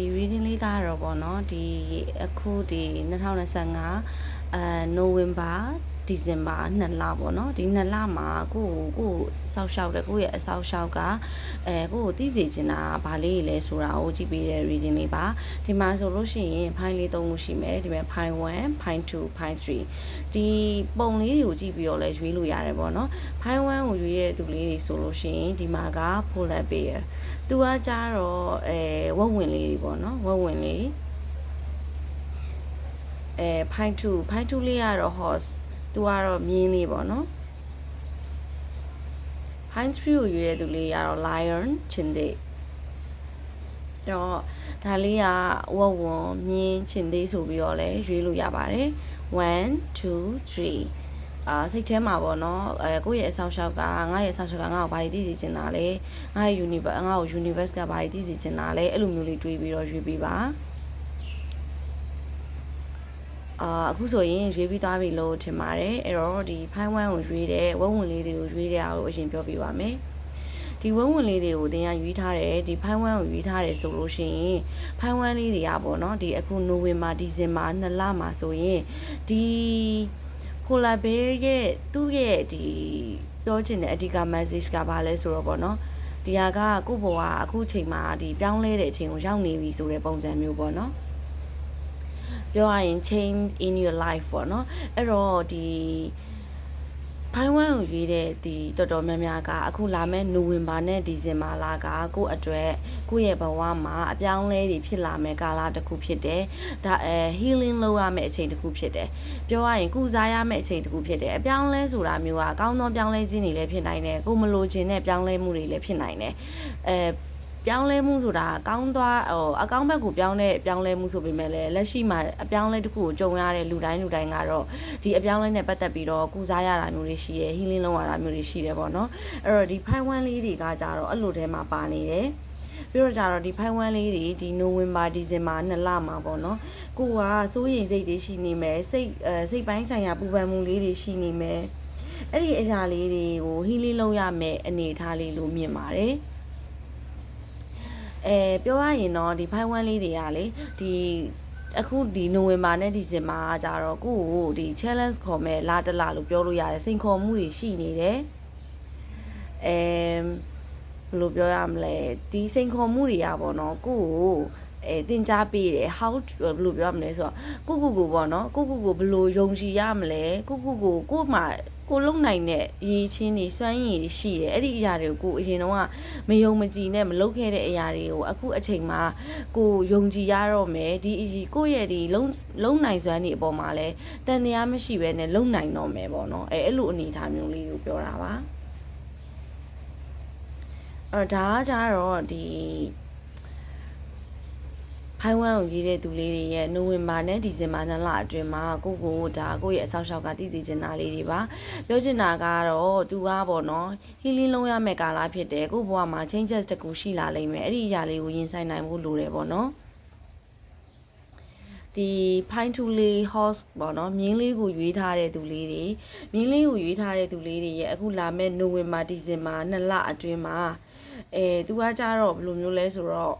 ဒီ reading လေးကတော့ပေါ့နော်ဒီအခုဒီ2025အဲနိုဝင်ဘာ ဒီဇင်ဘာနှစ်လပေါ့နော်ဒီနှစ်လမှာကိုကိုကိုစောက်ရှောက်တယ်ကိုရဲ့အစောက်ရှောက်ကအဲကိုကိုသိစေချင်တာဘာလေးလဲဆိုတာကိုကြည့်ပေးတဲ့ reading လေးပါဒီမှာဆိုလို့ရှိရင် file လေးသုံးခုရှိမယ်ဒီမှာ file 1 file 2 file 3ဒီပုံလေးတွေကိုကြည့်ပြီးတော့လဲရွေးလို့ရတယ်ပေါ့နော် file 1ကိုရွေးတဲ့သူလေးတွေဆိုလို့ရှိရင်ဒီမှာက polar bear သူကကြတော့အဲဝက်ဝင်လေးတွေပေါ့နော်ဝက်ဝင်လေးအဲဖိုင်2ဖိုင်2လေးကတော့ horse သူကတော့မြင်းလေးပေါ့နော်ဖိုင်3ကိုရွေးတဲ့သူလေးကတော့ lion ချင်းသေးတော့ဒါလေးကဝက်ဝင်မြင်းချင်းသေးဆိုပြီးတော့လဲရွေးလို့ရပါတယ်1 2 3အာစိတ်ထဲမှာပေါ့နော်အဲကိုယ့်ရဲ့အဆောင်ရှောက်ကငါ့ရဲ့အဆောင်ရှောက်ကငါ့ကိုဘာတွေသိစေချင်တာလဲငါ့ရဲ့ universe ငါ့ကို universe ကဘာတွေသိစေချင်တာလဲအဲ့လိုမျိုးလေးတွေးပြီးတော့ရွေးပေးပါ အာအခုဆိုရင်ရွေးပြီးသွားပြီလို့ထင်ပါတယ်အဲ့တော့ဒီဖိုင်ဝမ်ကိုရွေးတဲ့ဝက်ဝင်လေးတွေကိုရွေးတဲ့အားကိုအရင်ပြောပြပါမယ်ဒီဝက်ဝင်လေးတွေကိုတင်ရရွေးထားတယ်ဒီဖိုင်ဝမ်ကိုရွေးထားတယ်ဆိုလို့ရှိရင်ဖိုင်ဝမ်လေးတွေကပေါ့နော်ဒီအခုနိုဝင်ဘာဒီဇင်ဘာနှစ်လမှာဆိုရင်ဒီ polar bear ရဲ့သူ့ရဲ့ဒီပြောချင်တဲ့အဓိက message ကဘာလဲဆိုတော့ပေါ့နော်ဒီဟာကကို့ဘဝအခုချိန်မှာဒီပြောင်းလဲတဲ့အချိန်ကိုရောက်နေပြီဆိုတဲ့ပုံစံမျိုးပေါ့နော် ပြောရရင် change in your life ပေါ့နော်အဲ့တော့ဒီဖိုင်ဝမ်ကိုရွေးတဲ့ဒီတော်တော်များများကအခုလာမဲ့နိုဝင်ဘာနဲ့ဒီဇင်ဘာလကကိုယ့်အတွက်ကိုယ့်ရဲ့ဘဝမှာအပြောင်းလဲတွေဖြစ်လာမဲ့ကာလတစ်ခုဖြစ်တယ်။ဒါအဲ healing လုပ်ရမယ့်အချိန်တစ်ခုဖြစ်တယ်။ပြောရရင်ကုစားရမယ့်အချိန်တစ်ခုဖြစ်တယ်။အပြောင်းလဲဆိုတာမျိုးကအကောင်းသောပြောင်းလဲခြင်းတွေလည်းဖြစ်နိုင်တယ်။ကိုယ်မလိုချင်တဲ့ပြောင်းလဲမှုတွေလည်းဖြစ်နိုင်တယ်။အဲ ပြောင်းလဲမှုဆိုတာကောင်းသွားဟိုအကောင်းဘက်ကိုပြောင်းတဲ့ပြောင်းလဲမှုဆိုပေမဲ့လည်းလက်ရှိမှာအပြောင်းလဲတစ်ခုကိုကြုံရတဲ့လူတိုင်းလူတိုင်းကတော့ဒီအပြောင်းလဲနဲ့ပတ်သက်ပြီးတော့ကုစားရတာမျိုးတွေရှိတယ် healing လုပ်ရတာမျိုးတွေရှိတယ်ပေါ့နော်အဲ့တော့ဒီဖိုင်ဝမ်လေးတွေကကြတော့အဲ့လိုထဲမှာပါနေတယ်ပြီးတော့ကြတော့ဒီဖိုင်ဝမ်လေးတွေဒီနိုဝင်ဘာဒီဇင်ဘာနှစ်လမှာပေါ့နော်ကိုကစိုးရိမ်စိတ်တွေရှိနေမယ်စိတ်အဲစိတ်ပိုင်းဆိုင်ရာပူပန်မှုလေးတွေရှိနေမယ်အဲ့ဒီအရာလေးတွေကို healing လုပ်ရမယ်အနေအထားလေးလို့မြင်ပါတယ် အဲပြောရရင်တော့ဒီဖိုင်ဝမ်လေးတွေကလေဒီအခုဒီနိုဝင်ဘာနဲ့ဒီဇင်ဘာကကြတော့ကိုကိုဒီ challenge ခေါ်မဲ့လာတလာလို့ပြောလို့ရတယ်စိန်ခေါ်မှုတွေရှိနေတယ်အဲဘယ်လိုပြောရမလဲဒီစိန်ခေါ်မှုတွေကပေါ့နော်ကိုကိုအဲတင် जा ပေးတယ် how ဘယ်လိုပြောရမလဲဆိုတော့ကိုကိုကိုပေါ့နော်ကိုကိုကိုဘယ်လိုယုံကြည်ရမလဲကိုကိုကိုကိုမှ ကိုလုံနိုင်တဲ့အရေးချင်းတွေစွမ်းရည်တွေရှိတယ်အဲ့ဒီအရာတွေကိုကိုအရင်တော့ကမယုံမကြည်နဲ့မလုပ်ခဲ့တဲ့အရာတွေကိုအခုအချိန်မှာကိုယုံကြည်ရတော့မယ်ဒီအကြီးကိုရဲ့ဒီလုံလုံနိုင်စွမ်းတွေအပေါ်မှာလဲတန်တရားမရှိဘဲနဲ့လုံနိုင်တော့မယ်ပေါ့နော်အဲအဲ့လိုအနေအထားမျိုးလေးကိုပြောတာပါအဲ့ဒါကကြတော့ဒီ ဖိုင်ဝမ်ကိုရေးတဲ့သူလေးတွေရဲ့နိုဝင်ဘာနဲ့ဒီဇင်ဘာနှစ်လအတွင်းမှာကိုကိုဒါကိုရဲ့အဆောက်အအုံကတည်စီချင်တာလေးတွေပါပြောချင်တာကတော့သူကပေါ့နော် healing လုပ်ရမယ့်ကာလဖြစ်တယ်ကိုဘဝမှာ changes တကူရှိလာလိမ့်မယ်အဲ့ဒီအရာလေးကိုရင်ဆိုင်နိုင်ဖို့လိုတယ်ပေါ့နော်ဒီ pine to lay horse ပေါ့နော်မြင်းလေးကိုရွေးထားတဲ့သူလေးတွေမြင်းလေးကိုရွေးထားတဲ့သူလေးတွေရဲ့အခုလာမဲ့နိုဝင်ဘာဒီဇင်ဘာနှစ်လအတွင်းမှာအဲသူကကြတော့ဘယ်လိုမျိုးလဲဆိုတော့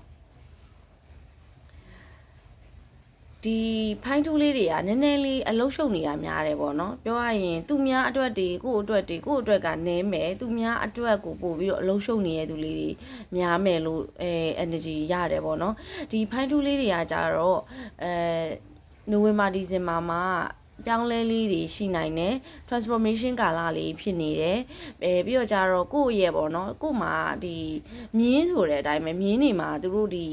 ဒီဖိုင်းတူးလေးတွေကနည်းနည်းလေးအလုရှုပ်နေတာများတယ်ပေါ့နော်ပြောရရင်သူများအတွက်တွေကိုယ့်အတွက်တွေကိုယ့်အတွက်ကနည်းမယ်သူများအတွက်ကိုပို့ပြီးတော့အလုရှုပ်နေတဲ့သူလေးတွေများမယ်လို့အဲ energy ရတယ်ပေါ့နော်ဒီဖိုင်းတူးလေးတွေကကြတော့အဲနိုဝင်ဘာဒီဇင်ဘာမှာပြောင်းလဲလေးတွေရှိနိုင်တယ် transformation ကာလလေးဖြစ်နေတယ်အဲပြီးတော့ကြတော့ကိုယ့်ရဲ့ပေါ့နော်ကို့မှာဒီမြင်းဆိုတဲ့အတိုင်းပဲမြင်းနေမှာသူတို့ဒီ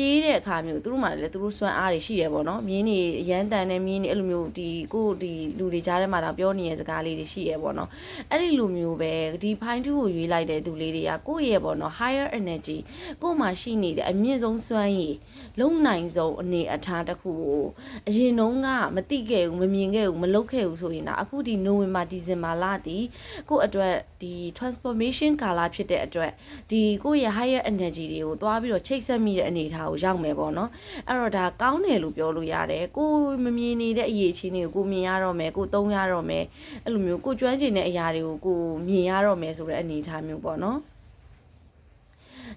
ပြေးတဲ့အခါမျိုးသူတို့မှလည်းသူတို့စွမ်းအားတွေရှိတယ်ပေါ့နော်မြင်းတွေရမ်းတန်တဲ့မြင်းတွေအဲ့လိုမျိုးဒီကိုဒီလူတွေကြားထဲမှာတော့ပြောနေတဲ့စကားလေးတွေရှိရပေါ့နော်အဲ့ဒီလိုမျိုးပဲဒီဖိုင်းတူးကိုရွေးလိုက်တဲ့သူလေးတွေကကိုယ့်ရဲ့ပေါ့နော် higher energy ကိုယ်မှာရှိနေတဲ့အမြင့်ဆုံးစွမ်းရည်လုံနိုင်ဆုံးအနေအထားတစ်ခုကိုအရင်တုန်းကမသိခဲ့ဘူးမမြင်ခဲ့ဘူးမလုပ်ခဲ့ဘူးဆိုရင်တော့အခုဒီနိုဝင်ဘာဒီဇင်ဘာလတည်ကိုယ့်အတွက်ဒီ transformation ကာလဖြစ်တဲ့အတွက်ဒီကိုယ့်ရဲ့ higher energy တွေကိုသွားပြီးတော့ချိတ်ဆက်မိတဲ့အနေအထားကိုရောက်မယ်ပေါ့နော်အဲ့တော့ဒါကောင်းတယ်လို့ပြောလို့ရတယ်ကိုမမြင်နေတဲ့အရေးချင်းတွေကိုကိုမြင်ရတော့မယ်ကိုသုံးရတော့မယ်အဲ့လိုမျိုးကိုကျွမ်းကျင်တဲ့အရာတွေကိုကိုမြင်ရတော့မယ်ဆိုတဲ့အနေအထားမျိုးပေါ့နော်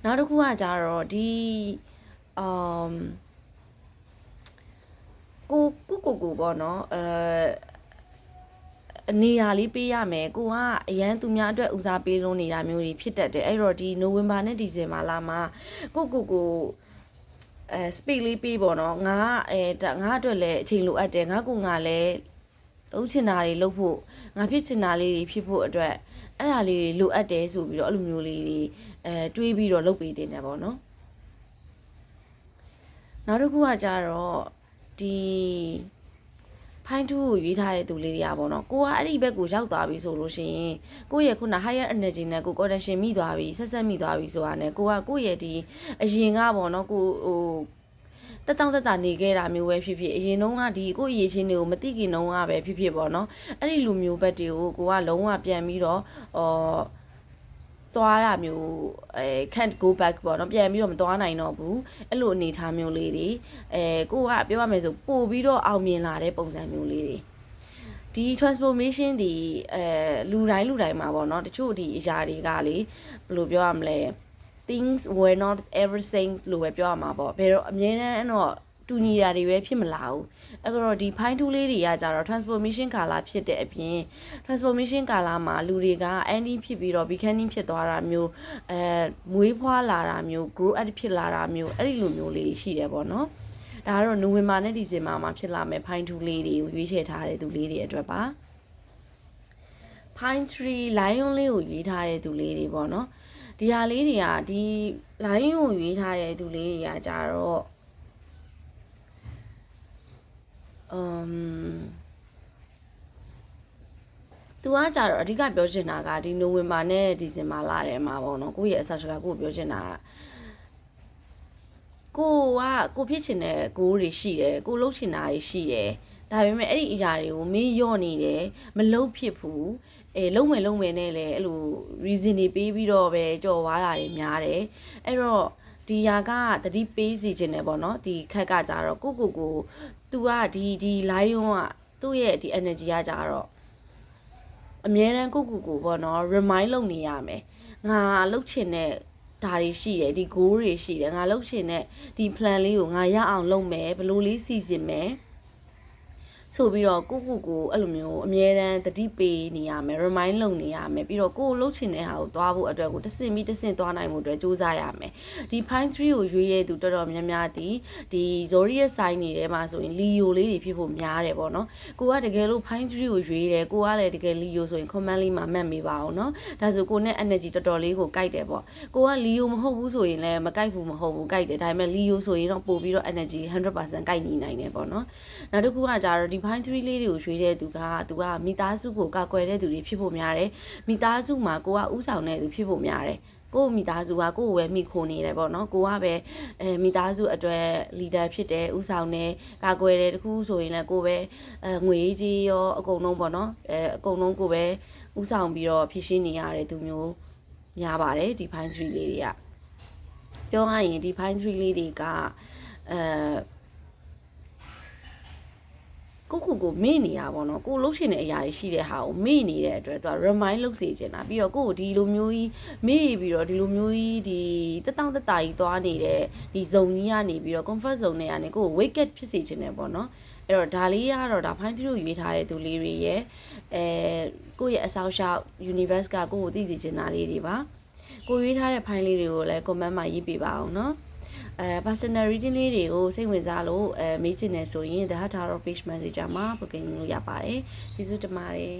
နောက်တစ်ခုကကြတော့ဒီ um ကိုကိုကိုကိုပေါ့နော်အဲအနေရာလေးပေးရမယ်ကိုကအရန်သူများအတွက်ဦးစားပေးလို့နေတာမျိုးတွေဖြစ်တတ်တယ်အဲ့တော့ဒီနိုဝင်ဘာနဲ့ဒီဇင်ဘာလမှာကိုကိုကို အဲ speed လေးပေးပေါ့နော်ငါကအဲဒါငါအတွက်လည်းအချိန်လိုအပ်တယ်ငါကိုငါလည်းလုံးချင်တာတွေလုပ်ဖို့ငါဖြစ်ချင်တာလေးတွေဖြစ်ဖို့အတွက်အဲ့ဒါလေးတွေလိုအပ်တယ်ဆိုပြီးတော့အဲ့လိုမျိုးလေးတွေအဲတွေးပြီးတော့လုပ်ပေးတင်တယ်ပေါ့နော်နောက်တစ်ခုကကြတော့ဒီ ဖိုင်းတူကိုရွေးထားတဲ့သူလေးတွေကပေါ့နော်ကိုကအဲ့ဒီဘက်ကိုရောက်သွားပြီဆိုလို့ရှိရင်ကိုယ့်ရဲ့ခုန higher energy နဲ့ကို connection မိသွားပြီဆက်ဆက်မိသွားပြီဆိုတာနဲ့ကိုကကိုယ့်ရဲ့ဒီအရင်ကပေါ့နော်ကိုဟိုတက်တောင့်တက်တာနေခဲ့တာမျိုးပဲဖြစ်ဖြစ်အရင်တုန်းကဒီကိုယ့်ရေချင်းတွေကိုမသိခင်တုန်းကပဲဖြစ်ဖြစ်ပေါ့နော်အဲ့ဒီလူမျိုးဘက်တွေကိုကိုကလုံးဝပြန်ပြီးတော့အော် သွားတာမျိုးအဲ can't go back ပေါ့နော်ပြန်ပြီးတော့မသွားနိုင်တော့ဘူးအဲ့လိုအနေထားမျိုးလေးတွေအဲကိုကပြောရမယ်ဆိုပို့ပြီးတော့အောင်မြင်လာတဲ့ပုံစံမျိုးလေးတွေဒီ transformation ဒီအဲလူတိုင်းလူတိုင်းမှာပေါ့နော်တချို့ဒီအရာတွေကလေဘယ်လိုပြောရမလဲ things were not everything လို့ပဲပြောရမှာပေါ့ဘယ်တော့အမြဲတမ်းတော့ တူညီတာတွေပဲဖြစ်မလာဘူးအဲ့တော့ဒီ fine tool လေးတွေကကြတော့ transformation ကာလဖြစ်တဲ့အပြင် transformation ကာလမှာလူတွေက ending ဖြစ်ပြီးတော့ becoming ဖြစ်သွားတာမျိုးအဲမွေးဖွားလာတာမျိုး grow up ဖြစ်လာတာမျိုးအဲ့ဒီလိုမျိုးလေးရှိတယ်ပေါ့နော်ဒါကတော့နိုဝင်ဘာနဲ့ဒီဇင်ဘာမှာဖြစ်လာမယ် fine tool လေးတွေကိုရွေးချယ်ထားတဲ့သူလေးတွေအတွက်ပါ pine tree lion လေးကိုရွေးထားတဲ့သူလေးတွေပေါ့နော်ဒီဟာလေးတွေကဒီ lion ကိုရွေးထားတဲ့သူလေးတွေကကြတော့ um သူကကြတော့အဓိကပြောချင်တာကဒီနိုဝင်ဘာနဲ့ဒီဇင်ဘာလထဲမှာပေါ့နော်ကိုယ့်ရဲ့အဆောက်အအုံကိုပြောချင်တာကကိုကကိုဖြစ်ချင်တဲ့ကိုတွေရှိတယ်ကိုလှုပ်ချင်တာတွေရှိတယ်ဒါပေမဲ့အဲ့ဒီအရာတွေကိုမင်းယော့နေတယ်မလှုပ်ဖြစ်ဘူးအဲလုံးမယ်လုံးမယ်နဲ့လည်းအဲ့လို reason တွေပေးပြီးတော့ပဲကြော်သွားတာတွေများတယ်အဲ့တော့ဒီຢာကတတိပေးစီခြင်းတယ်ပေါ့နော်ဒီခက်ကကြတော့ကိုကိုကို तू ကဒီဒီ lion ကသူ့ရဲ့ဒီ energy ကကြတော့အမြဲတမ်းကိုကိုကိုပေါ့နော် remind လုပ်နေရမယ်ငါလှုပ်ချင်တဲ့ဒါတွေရှိတယ်ဒီ goal တွေရှိတယ်ငါလှုပ်ချင်တဲ့ဒီ plan လေးကိုငါရအောင်လုပ်မယ်ဘယ်လိုလေးစီစဉ်မယ် ဆိုပြီးတော့ကိုကိုကိုအဲ့လိုမျိုးအမြဲတမ်းတတိပေးနေရမယ် remind လုပ်နေရမယ်ပြီးတော့ကိုကိုလှုပ်ချင်တဲ့ဟာကိုသွားဖို့အတွက်ကိုတဆင့်ပြီးတဆင့်သွားနိုင်မှုအတွက်စူးစမ်းရမယ်ဒီ pine tree ကိုရွေးတဲ့သူတော်တော်များများဒီဒီ zodiac sign တွေထဲမှာဆိုရင် leo လေးတွေဖြစ်ဖို့များတယ်ပေါ့နော်ကိုကတကယ်လို့ pine tree ကိုရွေးတယ်ကိုကလည်းတကယ် leo ဆိုရင် comment လေးမှာမှတ်မိပါအောင်နော်ဒါဆိုကိုနဲ့ energy တော်တော်လေးကိုကြိုက်တယ်ပေါ့ကိုက leo မဟုတ်ဘူးဆိုရင်လည်းမကြိုက်ဘူးမဟုတ်ဘူးကြိုက်တယ်ဒါပေမဲ့ leo ဆိုရင်တော့ပို့ပြီးတော့ energy 100%ကြိုက်နေနိုင်တယ်ပေါ့နော်နောက်တစ်ခုကကြတော့ဒီ pine tree လေးတွေကိုရွေးတဲ့သူကသူကမိသားစုကိုကာကွယ်တဲ့သူတွေဖြစ်ဖို့များတယ်မိသားစုမှာကိုကဥဆောင်တဲ့သူဖြစ်ဖို့များတယ်ကိုမိသားစုကကိုကိုပဲမိခိုနေတယ်ပေါ့နော်ကိုကပဲအဲမိသားစုအတွက် leader ဖြစ်တယ်ဥဆောင်တယ်ကာကွယ်တယ်တခုဆိုရင်လည်းကိုပဲအဲငွေကြီးရောအကုန်လုံးပေါ့နော်အဲအကုန်လုံးကိုပဲဥဆောင်ပြီးတော့ဖြည့်ရှင်းနေရတဲ့သူမျိုးများပါတယ်ဒီ pine tree လေးတွေကပြောရရင်ဒီ pine tree လေးတွေကအဲ ကိုကိုကိုမေ့နေတာပေါ့နော်ကိုလှုပ်ရှင်တဲ့အရာတွေရှိတဲ့ဟာကိုမေ့နေတဲ့အတွက်သူက remind လုပ်စေချင်တာပြီးတော့ကိုကိုဒီလိုမျိုးကြီးမေ့ပြီးတော့ဒီလိုမျိုးကြီးဒီတက်တောင့်တက်တာကြီးသွားနေတဲ့ဒီ zone ကြီးကနေပြီးတော့ comfort zone တွေကနေကိုကို wake up ဖြစ်စေချင်တယ်ပေါ့နော်အဲ့တော့ဒါလေးကတော့ဒါ fine through ရွေးထားတဲ့သူလေးတွေရဲ့အဲကိုယ့်ရဲ့အဆောက်အဦ universe ကကိုကိုသိစေချင်တာလေးတွေပါကိုရွေးထားတဲ့ file လေးတွေကိုလည်း comment မှာရေးပေးပါအောင်နော် အဲ personal reading လေးတွေကိုစိတ်ဝင်စားလို့အဲမေးချင်တယ်ဆိုရင် the heart tarot page messenger မှာ booking လုပ်ရပါတယ်ကျေးဇူးတင်ပါတယ်